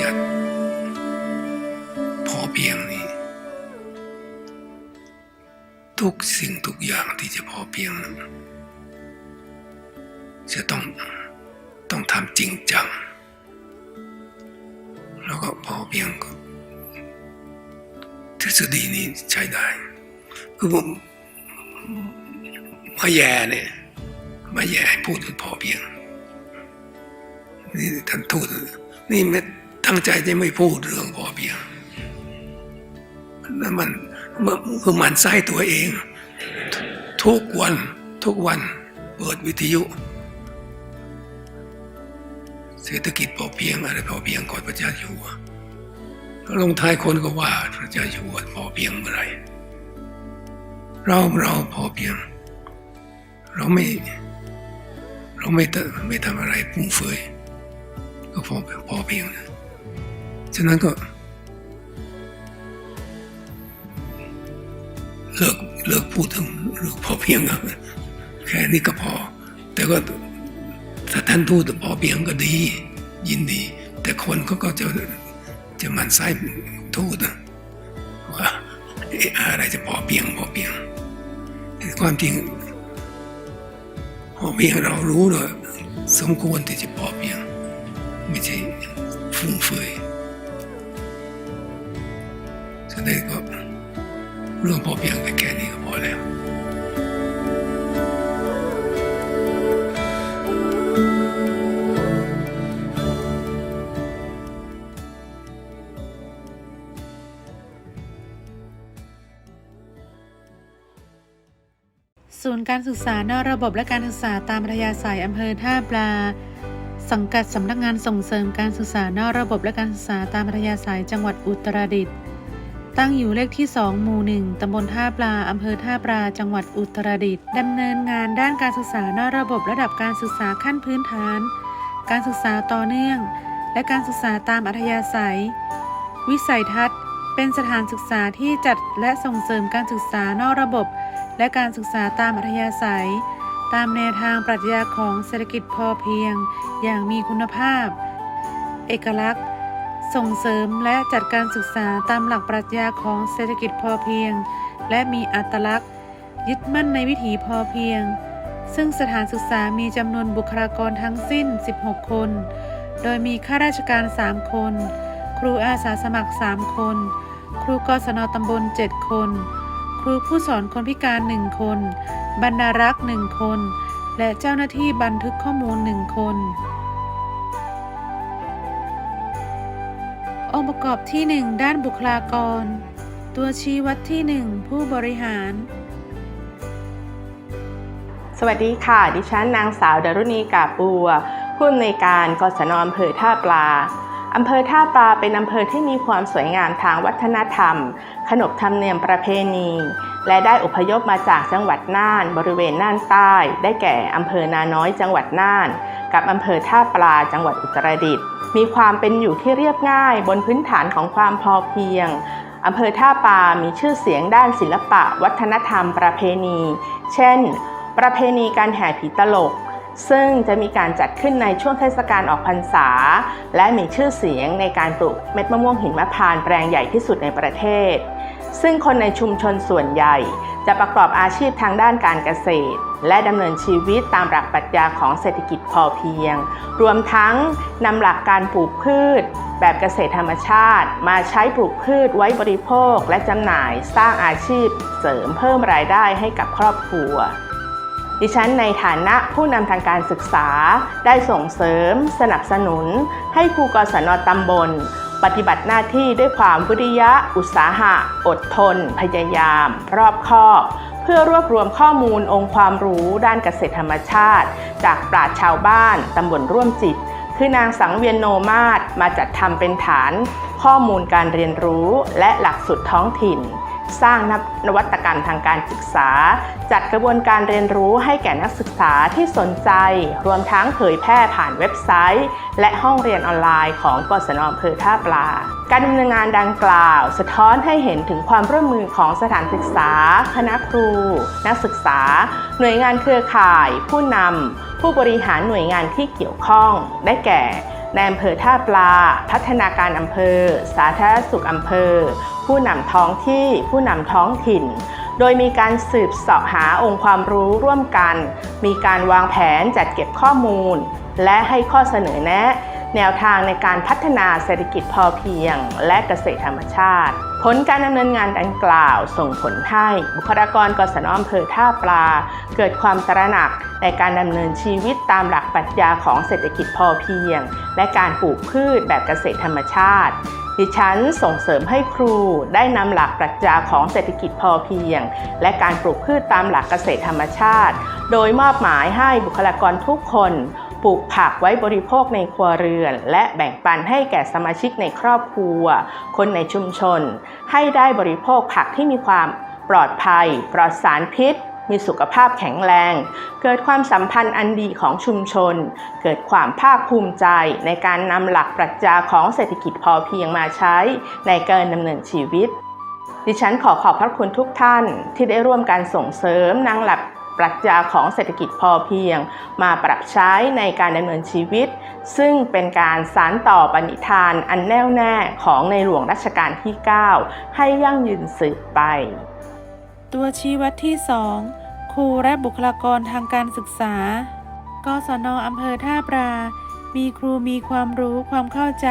ยัติพอเพียงนี่ทุกสิ่งทุกอย่างที่จะพอเพียงนั้นจะต้องต้องทำจริงจัง แล้วก็พอเพียงก็ทฤษฎีนี้ใช้ได้ คือผมมาแย่เนี่ยมาแย่พูดถึงพอเพียง นี่ท่านทูตนี่ไม่ ตั้งใจจะไม่พูดเรื่องพอเพียงแล้วมันมันคือมันไส้ตัวเอง ทุกวันทุกวันเปิดวิทยุ เศรษฐกิจพอเพียงอะไรพอเพียงก่อนพระเจ้าอยู่หัวแล้วลงท้ายคนก็ว่าพระเจ้าอยู่หัวพอเพียงเมื่อไรเราเราพอเพียง เราไม่ เราไม่ทำไม่ทำอะไรฟุ่มเฟือยก็พอพอเพียงนะ ฉะนั้นก็เลิกเลิกพูดถึงเรื่องพอเพียงครับแค่นี้ก็พอ แต่ก็ถ้าท่านพูดพอเพียงก็ดี ยินดี แต่คนเขาก็จะจะมันไส้ทูตนะว่าเอ๊ะอะไรจะพอเพียงพอเพียงความจริงพอเพียงเรารู้เลยสมควรที่จะพอเพียง ไม่ใช่ฟุ่มเฟือย ฉะนั้นก็เรื่องพอเพียงแค่นี้ก็พอแล้วศูนย์การศึกษานอกระบบและการศึกษาตามอัธยาศัยอำเภอท่าปลา สังกัดสำนักงานส่งเสริมการศึกษานอกระบบและการศึกษาตามอัธยาศัยจังหวัดอุตรดิตถ์ ตั้งอยู่เลขที่ 2 หมู่ 1 ตำบลท่าปลา อำเภอท่าปลา จังหวัดอุตรดิตถ์ดำเนินงานด้านการศึกษานอกระบบระดับการศึกษาขั้นพื้นฐาน การศึกษาต่อเนื่อง และการศึกษาตามอัธยาศัย วิสัยทัศน์ เป็นสถานศึกษาที่จัดและส่งเสริมการศึกษานอกระบบ และการศึกษาตามอัธยาศัย ตามแนวทางปรัชญาของเศรษฐกิจพอเพียง อย่างมีคุณภาพ เอกลักษณ์ ส่งเสริมและจัดการศึกษาตามหลักปรัชญาของเศรษฐกิจพอเพียง และมีอัตลักษณ์ ยึดมั่นในวิถีพอเพียง ซึ่งสถานศึกษามีจำนวนบุคลากรทั้งสิ้น 16 คน โดยมีข้าราชการ 3 คน ครูอาสาสมัคร 3 คน ครูกศนตำบล 7 คน ครูผู้สอนคนพิการ 1 คน บรรณารักษ์ 1 คน และเจ้าหน้าที่บันทึกข้อมูล 1 คน องค์ประกอบที่ 1 ด้านบุคลากร ตัวชี้วัดที่ 1 ผู้บริหาร สวัสดีค่ะ ดิฉันนางสาวดารุณีกาบัว ผู้อำนวยการกศนอำเภอท่าปลาอำเภอท่าปลาเป็นอำเภอที่มีความสวยงามทางวัฒนธรรม ขนบธรรมเนียมประเพณี และได้อพยพมาจากจังหวัดน่าน บริเวณน่านใต้ ได้แก่อำเภอนาน้อยจังหวัดน่าน กับอำเภอท่าปลาจังหวัดอุตรดิตถ์มีความเป็นอยู่ที่เรียบง่ายบนพื้นฐานของความพอเพียงอำเภอท่าปลามีชื่อเสียงด้านศิลปะ วัฒนธรรม ประเพณี เช่น ประเพณีการแห่ผีตลก ซึ่งจะมีการจัดขึ้นในช่วงเทศกาลออกพรรษา และมีชื่อเสียงในการปลูกเม็ดมะม่วงหินมะพร้านต์แปลงใหญ่ที่สุดในประเทศ ซึ่งคนในชุมชนส่วนใหญ่จะประกอบอาชีพทางด้านการเกษตร และดำเนินชีวิตตามหลักปรัชญาของเศรษฐกิจพอเพียง รวมทั้งนำหลักการปลูกพืช แบบเกษตรธรรมชาติ มาใช้ปลูกพืชไว้บริโภคและจำหน่ายสร้างอาชีพ เสริมเพิ่มรายได้ให้กับครอบครัวดิฉันในฐานะผู้นำทางการศึกษา ได้ส่งเสริม สนับสนุน ให้ครูกศนตำบล ปฏิบัติหน้าที่ด้วยความวิริยะ อุตสาหะ อดทน พยายาม รอบคอบ เพื่อรวบรวมข้อมูลองค์ความรู้ด้านเกษตรธรรมชาติ จากปราชชาวบ้านตำบลร่วมจิต คือนางสังเวียนโนมาศมาจัดทำเป็นฐาน ข้อมูลการเรียนรู้และหลักสูตรท้องถิ่น สร้างนวัตกรรมทางการศึกษา จัดกระบวนการเรียนรู้ให้แก่นักศึกษาที่สนใจ รวมทั้งเผยแพร่ผ่านเว็บไซต์ และห้องเรียนออนไลน์ของกศนอำเภอท่าปลา การดำเนินงานดังกล่าว สะท้อนให้เห็นถึงความร่วมมือของสถานศึกษา คณะครู นักศึกษา หน่วยงานเครือข่าย ผู้นำผู้บริหารหน่วยงานที่เกี่ยวข้อง ได้แก่ ในอำเภอท่าปลา พัฒนาการอำเภอ สาธารณสุขอำเภอ ผู้นำท้องที่ผู้นำท้องถิ่น โดยมีการสืบเสาะหาองค์ความรู้ร่วมกัน มีการวางแผนจัดเก็บข้อมูล และให้ข้อเสนอแนะ แนวทางในการพัฒนาเศรษฐกิจพอเพียง และเกษตรธรรมชาติ ผลการดำเนินงานดังกล่าว ส่งผลให้บุคลากรกศนอำเภอท่าปลา เกิดความตระหนักในการดำเนินชีวิตตามหลักปรัชญาของเศรษฐกิจพอเพียง และการปลูกพืชแบบเกษตรธรรมชาติดิฉันส่งเสริมให้ครูได้นำหลักปรัชญาของเศรษฐกิจพอเพียง และการปลูกพืชตามหลักเกษตรธรรมชาติ โดยมอบหมายให้บุคลากรทุกคน ปลูกผักไว้บริโภคในครัวเรือน และแบ่งปันให้แก่สมาชิกในครอบครัว คนในชุมชน ให้ได้บริโภคผักที่มีความปลอดภัย ปลอดสารพิษ มีสุขภาพแข็งแรง เกิดความสัมพันธ์อันดีของชุมชน เกิดความภาคภูมิใจในการนำหลักปรัชญาของเศรษฐกิจพอเพียงมาใช้ในการดำเนินชีวิต ดิฉันขอขอบพระคุณทุกท่านที่ได้ร่วมการส่งเสริมนางหลัก ปรัชญาของเศรษฐกิจพอเพียง มาปรับใช้ในการดำเนินชีวิต ซึ่งเป็นการสานต่อปณิธานอันแน่วแน่ของในหลวงรัชกาลที่ 9 ให้ยั่งยืนสืบไป ตัวชี้วัดที่ 2 ครูและบุคลากรทางการศึกษากศนอำเภอท่าปรามีครูมีความรู้ความเข้าใจ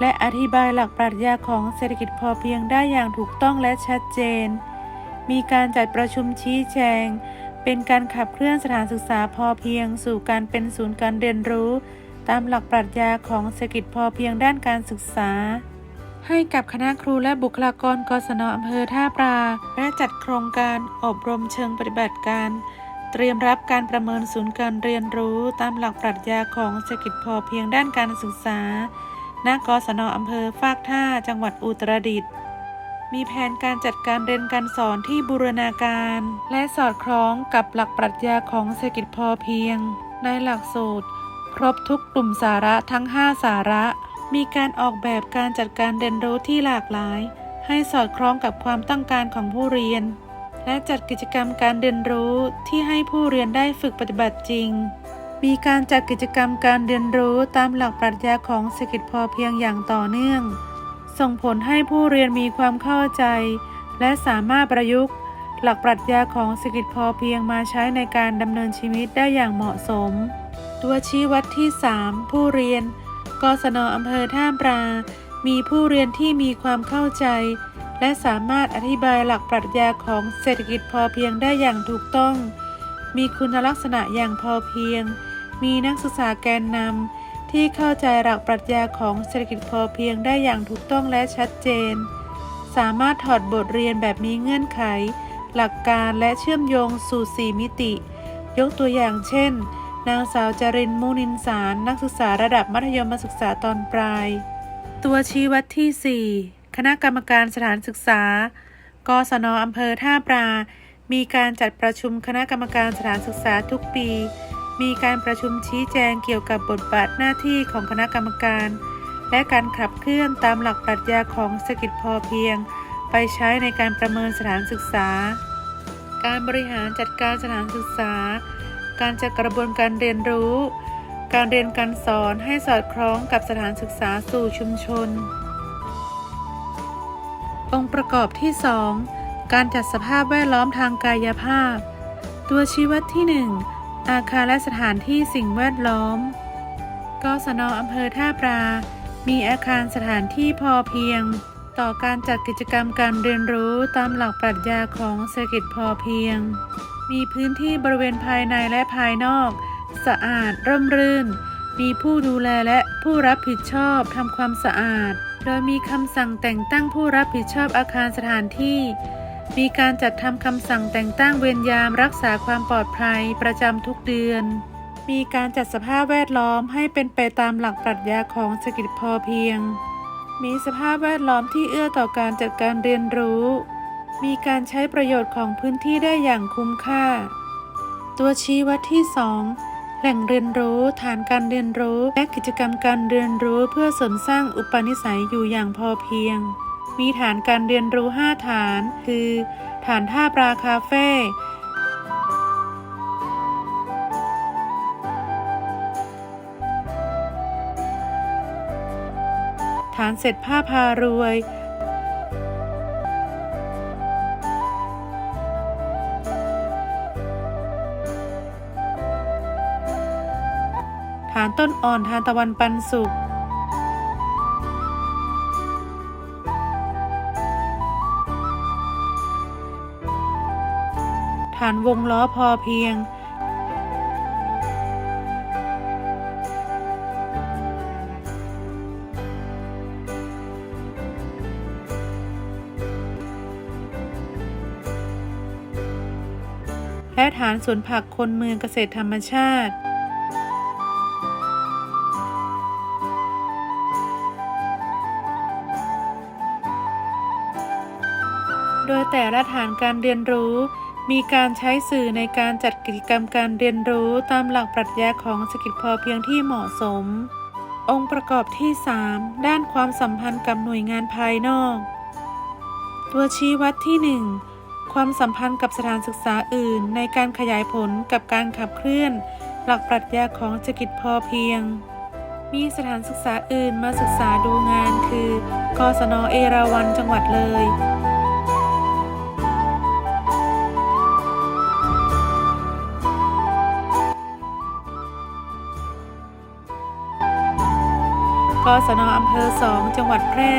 และอธิบายหลักปรัชญาของเศรษฐกิจพอเพียงได้อย่างถูกต้องและชัดเจน มีการจัดประชุมชี้แจง เป็นการขับเคลื่อนสถานศึกษาพอเพียง สู่การเป็นศูนย์การเรียนรู้ ตามหลักปรัชญาของเศรษฐกิจพอเพียงด้านการศึกษา ให้กับคณะครูและบุคลากรกศนอำเภอท่าปลาและจัดโครงการอบรมเชิงปฏิบัติการ เตรียมรับการประเมินศูนย์การเรียนรู้ ตามหลักปรัชญาของเศรษฐกิจพอเพียงด้านการศึกษาณกศนอำเภอฟากท่า จังหวัดอุตรดิตถ์ มีแผนการจัดการเรียนการสอนที่บูรณาการ และสอดคล้องกับหลักปรัชญาของเศรษฐกิจพอเพียง ในหลักสูตร ครบทุกกลุ่มสาระทั้ง 5 สาระ มีการออกแบบการจัดการเรียนรู้ที่หลากหลาย ให้สอดคล้องกับความต้องการของผู้เรียน และจัดกิจกรรมการเรียนรู้ที่ให้ผู้เรียนได้ฝึกปฏิบัติจริงมีการจัดกิจกรรมการเรียนรู้ตามหลักปรัชญาของเศรษฐกิจพอเพียงอย่างต่อเนื่อง ส่งผลให้ผู้เรียนมีความเข้าใจ และสามารถประยุกต์ หลักปรัชญาของเศรษฐกิจพอเพียงมาใช้ในการดำเนินชีวิตได้อย่างเหมาะสม ตัวชี้วัดที่ 3 ผู้เรียน กศนอำเภอท่ามปรา มีผู้เรียนที่มีความเข้าใจ และสามารถอธิบายหลักปรัชญาของเศรษฐกิจพอเพียงได้อย่างถูกต้อง มีคุณลักษณะอย่างพอเพียง มีนักศึกษาแกนนำ ที่เข้าใจหลักปรัชญาของเศรษฐกิจพอเพียงได้อย่างถูกต้องและชัดเจน สามารถถอดบทเรียนแบบมีเงื่อนไข หลักการและเชื่อมโยงสู่ 4 มิติ ยกตัวอย่างเช่น นางสาวจรินมูนินสารนักศึกษาระดับมัธยมศึกษาตอนปลาย ตัวชี้วัดที่ 4 คณะกรรมการสถานศึกษากศนอำเภอท่าปรามีการจัดประชุมคณะกรรมการสถานศึกษาทุกปี มีการประชุมชี้แจงเกี่ยวกับบทบาทหน้าที่ของคณะกรรมการ และการขับเคลื่อนตามหลักปรัชญาของเศรษฐกิจพอเพียง ไปใช้ในการประเมินสถานศึกษา การบริหารจัดการสถานศึกษา การจัดกระบวนการเรียนรู้ การเรียนการสอนให้สอดคล้องกับสถานศึกษาสู่ชุมชน องค์ประกอบที่ 2 การจัดสภาพแวดล้อมทางกายภาพ ตัวชี้วัดที่ 1 อาคารและสถานที่สิ่งแวดล้อม กศนอำเภอท่าปรามีอาคารสถานที่พอเพียง ต่อการจัดกิจกรรมการเรียนรู้ตามหลักปรัชญาของเศรษฐกิจพอเพียง มีพื้นที่บริเวณภายในและภายนอก สะอาดร่มรื่น มีผู้ดูแลและผู้รับผิดชอบทำความสะอาด โดยมีคำสั่งแต่งตั้งผู้รับผิดชอบอาคารสถานที่ มีการจัดทำคำสั่งแต่งตั้งเวรยามรักษาความปลอดภัยประจำทุกเดือน มีการจัดสภาพแวดล้อมให้เป็นไปตามหลักปรัชญาของเศรษฐกิจพอเพียง มีสภาพแวดล้อมที่เอื้อต่อการจัดการเรียนรู้ มีการใช้ประโยชน์ของพื้นที่ได้อย่างคุ้มค่า ตัวชี้วัดที่ 2 แหล่งเรียนรู้ ฐานการเรียนรู้ และกิจกรรมการเรียนรู้เพื่อเสริมสร้างอุปนิสัยอยู่อย่างพอเพียง มีฐานการเรียนรู้ 5 ฐาน คือ ฐานท่าปลาคาเฟ่ฐานเสร็จผ้าพารวย ฐานต้นอ่อน ทานตะวันปันสุข ฐานวงล้อพอเพียง และฐานสวนผักคนเมืองเกษตรธรรมชาติโดยแต่ละฐานการเรียนรู้ มีการใช้สื่อในการจัดกิจกรรมการเรียนรู้ตามหลักปรัชญาของเศรษฐกิจพอเพียงที่เหมาะสม องค์ประกอบที่ 3 ด้านความสัมพันธ์กับหน่วยงานภายนอก ตัวชี้วัดที่ 1 ความสัมพันธ์กับสถานศึกษาอื่น ในการขยายผลกับการขับเคลื่อน หลักปรัชญาของเศรษฐกิจพอเพียง มีสถานศึกษาอื่นมาศึกษาดูงาน คือ กศนเอราวัณจังหวัดเลย กศนอำเภอสองจังหวัดแพร่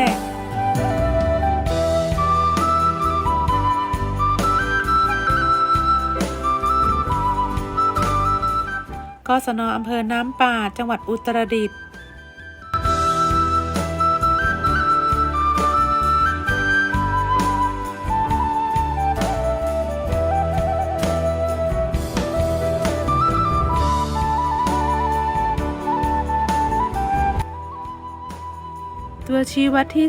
กศนอำเภอน้ำป่า จังหวัดอุตรดิตถ์ ตัวชี้วัดที่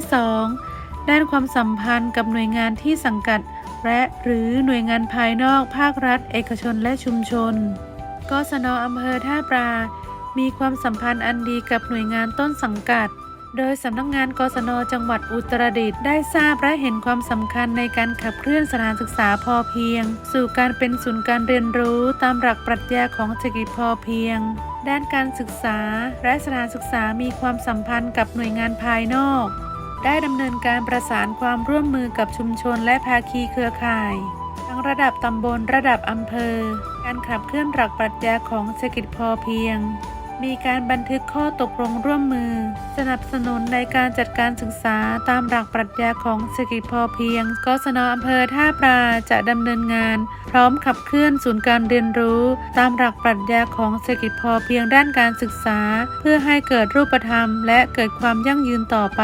2 ด้านความสัมพันธ์กับหน่วยงานที่สังกัด และหรือหน่วยงานภายนอกภาครัฐ เอกชนและชุมชนกศนอำเภอท่าปลามีความสัมพันธ์อันดีกับหน่วยงานต้นสังกัด โดยสำนักงงานกศนจังหวัดอุตรดิตถ์ได้ทราบและเห็นความสำคัญในการขับเคลื่อนสถานศึกษาพอเพียง สู่การเป็นศูนย์การเรียนรู้ตามหลักปรัชญาของเศรษฐกิจพอเพียง ด้านการศึกษาและสถานศึกษามีความสัมพันธ์กับหน่วยงานภายนอก ได้ดำเนินการประสานความร่วมมือกับชุมชนและภาคีเครือข่าย ทั้งระดับตำบลระดับอำเภอ การขับเคลื่อนหลักปรัชญาของเศรษฐกิจพอเพียง มีการบันทึกข้อตกลงร่วมมือ สนับสนุนในการจัดการศึกษาตามหลักปรัชญาของเศรษฐกิจพอเพียง กศนอำเภอท่าปลาจะดำเนินงาน พร้อมขับเคลื่อนศูนย์การเรียนรู้ ตามหลักปรัชญาของเศรษฐกิจพอเพียงด้านการศึกษา เพื่อให้เกิดรูปธรรม และเกิดความยั่งยืนต่อไป